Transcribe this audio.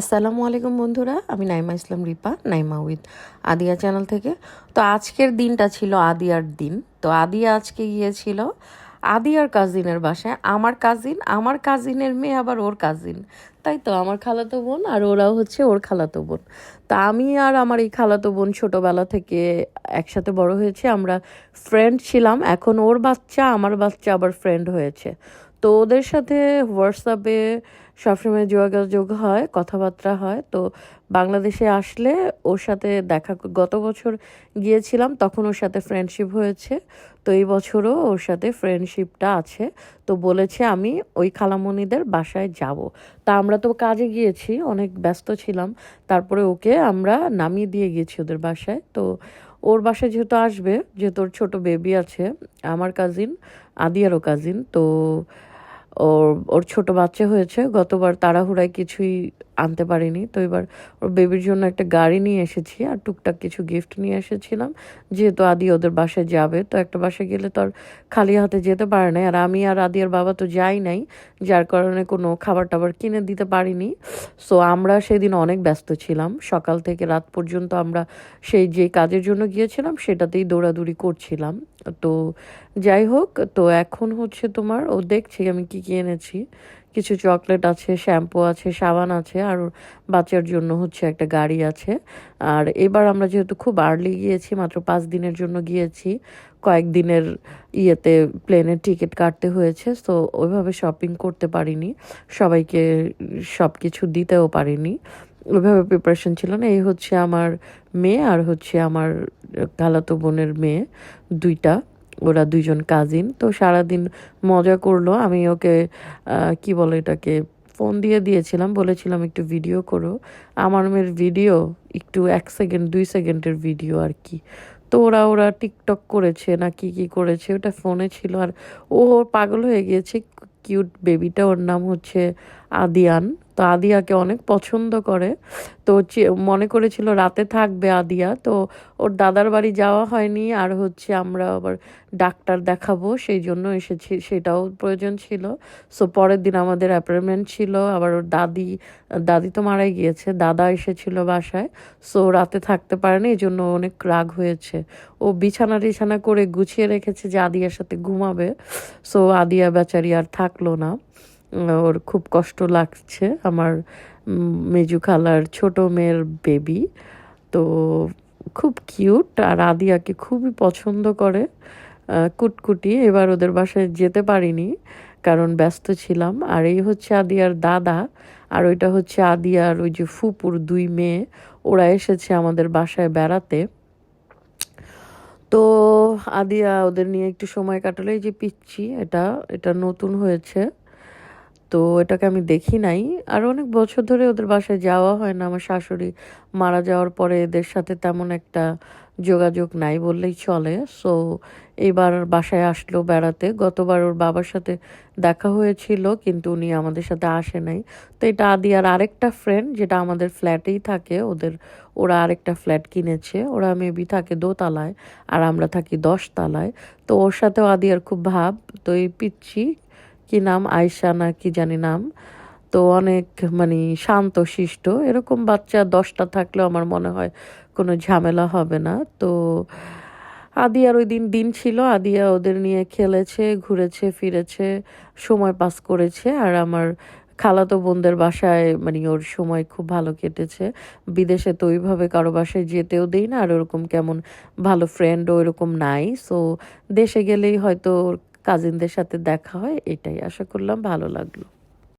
আসসালামু আলাইকুম বন্ধুরা, আমি নাইমা ইসলাম রিপা, নাইমা উইথ আদিয়া চ্যানেল থেকে। তো আজকের দিনটা ছিল আদিয়ার দিন। তো আদিয়া আজকে গিয়েছিল আদিয়ার কাজিনের বাসায়। আমার কাজিন আমার কাজিনের মেয়ে আবার ওর কাজিন তাই তো, আমার খালাতো বোন আর ওরাও হচ্ছে ওর খালাতো বোন। তা আমি আর আমার এই খালাতো বোন ছোটোবেলা থেকে একসাথে বড় হয়েছে। আমরা ফ্রেন্ড ছিলাম। এখন ওর বাচ্চা, আমার বাচ্চা আবার ফ্রেন্ড হয়েছে। তো ওদের সাথে হোয়াটসঅ্যাপে সবসময় যোগাযোগ হয়, কথাবার্তা হয়। তো বাংলাদেশে আসলে ওর সাথে দেখা গত বছর গিয়েছিলাম, তখন ওর সাথে ফ্রেন্ডশিপ হয়েছে। তো এই বছরও ওর সাথে ফ্রেন্ডশিপটা আছে। তো বলেছে আমি ওই খালামণিদের বাসায় যাব। তা আমরা তো কাজে গিয়েছি, অনেক ব্যস্ত ছিলাম। তারপরে ওকে আমরা নামিয়ে দিয়ে গিয়েছি ওদের বাসায়। তো ওর বাসায় যেহেতু আসবে, যেহেতু ওর ছোটো বেবি আছে, আমার কাজিন আদিয়ারও কাজিন তো ওর ওর ছোট বাচ্চা হয়েছে গতবার তাড়াহুড়ায় কিছুই আনতে পারিনি। তো এবার ওর বেবির জন্য একটা গাড়ি নিয়ে এসেছি আর টুকটাক কিছু গিফট নিয়ে এসেছিলাম। যেহেতু আদি ওদের বাসায় যাবে, তো একটা বাসায় গেলে তো আর খালি হাতে যেতে পারে না। আর আমি আর আদি আর বাবা তো যাই নাই, যার কারণে কোনো খাবার টাবার কিনে দিতে পারিনি। সো আমরা সেদিন অনেক ব্যস্ত ছিলাম। সকাল থেকে রাত পর্যন্ত আমরা সেই যে কাজের জন্য গিয়েছিলাম, সেটাতেই দৌড়াদৌড়ি করছিলাম। তো যাই হোক, তো এখন হচ্ছে তোমার, ও দেখছি আমি কি কি এনেছি। কিছু চকলেট আছে শ্যাম্পু আছে, সাবান আছে আর বাচ্চার জন্য হচ্ছে একটা গাড়ি আছে। আর এবার আমরা যেহেতু খুব আর্লি গিয়েছি, মাত্র পাঁচ দিনের জন্য গিয়েছি কয়েকদিনের ইয়েতে প্লেনের টিকিট কাটতে হয়েছে তো ওইভাবে শপিং করতে পারিনি, সবাইকে সব কিছু দিতেও পারিনি। ওইভাবে প্রিপারেশন ছিল না, এই হচ্ছে আমার মেয়ে আর হচ্ছে আমার খালাতো বোনের মেয়ে, দুইটা, ওরা দুইজন কাজিন তো সারাদিন মজা করল, আমি ওকে কি বলে এটাকে ফোন দিয়ে দিয়েছিলাম, বলেছিলাম একটু ভিডিও করো। আমার মেয়ের ভিডিও একটু এক সেকেন্ড দুই সেকেন্ডের ভিডিও আর কি। তো ওরা ওরা টিকটক করেছে না কি কি করেছে, ওটা ফোনে ছিল। আর ও পাগল হয়ে গিয়েছে কিউট বেবিটা ওর নাম হচ্ছে আদিয়ান। তো আদিয়াকে অনেক পছন্দ করে। তো মনে করেছিল রাতে থাকবে আদিয়া। তো ওর দাদার বাড়ি যাওয়া হয়নি, আর হচ্ছে আমরা আবার ডাক্তার দেখাবো, সেই জন্য এসেছি, সেটাও প্রয়োজন ছিল। সো পরের দিন আমাদের অ্যাপয়েন্টমেন্ট ছিল, আবার ওর দাদি দাদি তো মারাই গিয়েছে, দাদা এসেছিল বাসায়। সো রাতে থাকতে পারেনি, এই জন্য অনেক রাগ হয়েছে। ও বিছানা টিছানা করে গুছিয়ে রেখেছে যে আদিয়ার সাথে ঘুমাবে। সো আদিয়া বেচারি আর থাকল না। ওর খুব কষ্ট লাগছে আমার মেজু খালার ছোট মেয়ের বেবি তো খুব কিউট আর আদিয়াকে খুবই পছন্দ করে। কুটকুটি, এবার ওদের বাসায় যেতে পারিনি, কারণ ব্যস্ত ছিলাম। আর এই হচ্ছে আদিয়ার দাদা, আর ওইটা হচ্ছে আদিয়ার ওই যে ফুপুর দুই মেয়ে। ওরা এসেছে আমাদের বাসায় বেড়াতে। তো আদিয়া ওদের নিয়ে একটু সময় কাটালে। এই যে পিচ্ছি, এটা এটা নতুন হয়েছে। তো এটাকে আমি দেখি নাই। আর অনেক বছর ধরে ওদের বাসায় যাওয়া হয় না। আমার শাশুড়ি মারা যাওয়ার পরে এদের সাথে তেমন একটা যোগাযোগ নাই বললেই চলে। সো এবার বাসায় আসলো বেড়াতে। গতবার ওর বাবার সাথে দেখা হয়েছিল, কিন্তু উনি আমাদের সাথে আসে নাই। তো এটা আদি আর আরেকটা ফ্রেন্ড যেটা আমাদের ফ্ল্যাটেই থাকে। ওদের, ওরা আরেকটা ফ্ল্যাট কিনেছে। ওরা মেবি থাকে দোতলায়, আর আমরা থাকি দশতলায়। তো ওর সাথেও আদি আর খুব ভাব। তো এই পিচ্ছি কি নাম? আয়সা না কি জানি নাম। তো অনেক মানে শান্ত, শিষ্ট। এরকম বাচ্চা দশটা থাকলেও আমার মনে হয় কোনো ঝামেলা হবে না। তো আদিয়ার ওই দিন দিন ছিল। আদিয়া ওদের নিয়ে খেলেছে, ঘুরেছে, ফিরেছে, সময় পাস করেছে। আর আমার খালাতো বোনদের বাসায় মানে ওর সময় খুব ভালো কেটেছে। বিদেশে তো ওইভাবে কারও বাসায় যেতেও দেই না। আর ওরকম কেমন ভালো ফ্রেন্ড ওইরকম নাই। সো দেশে গেলেই হয়তো কাজিনদের সাথে দেখা হয় এটাই আশা করলাম ভালো লাগল।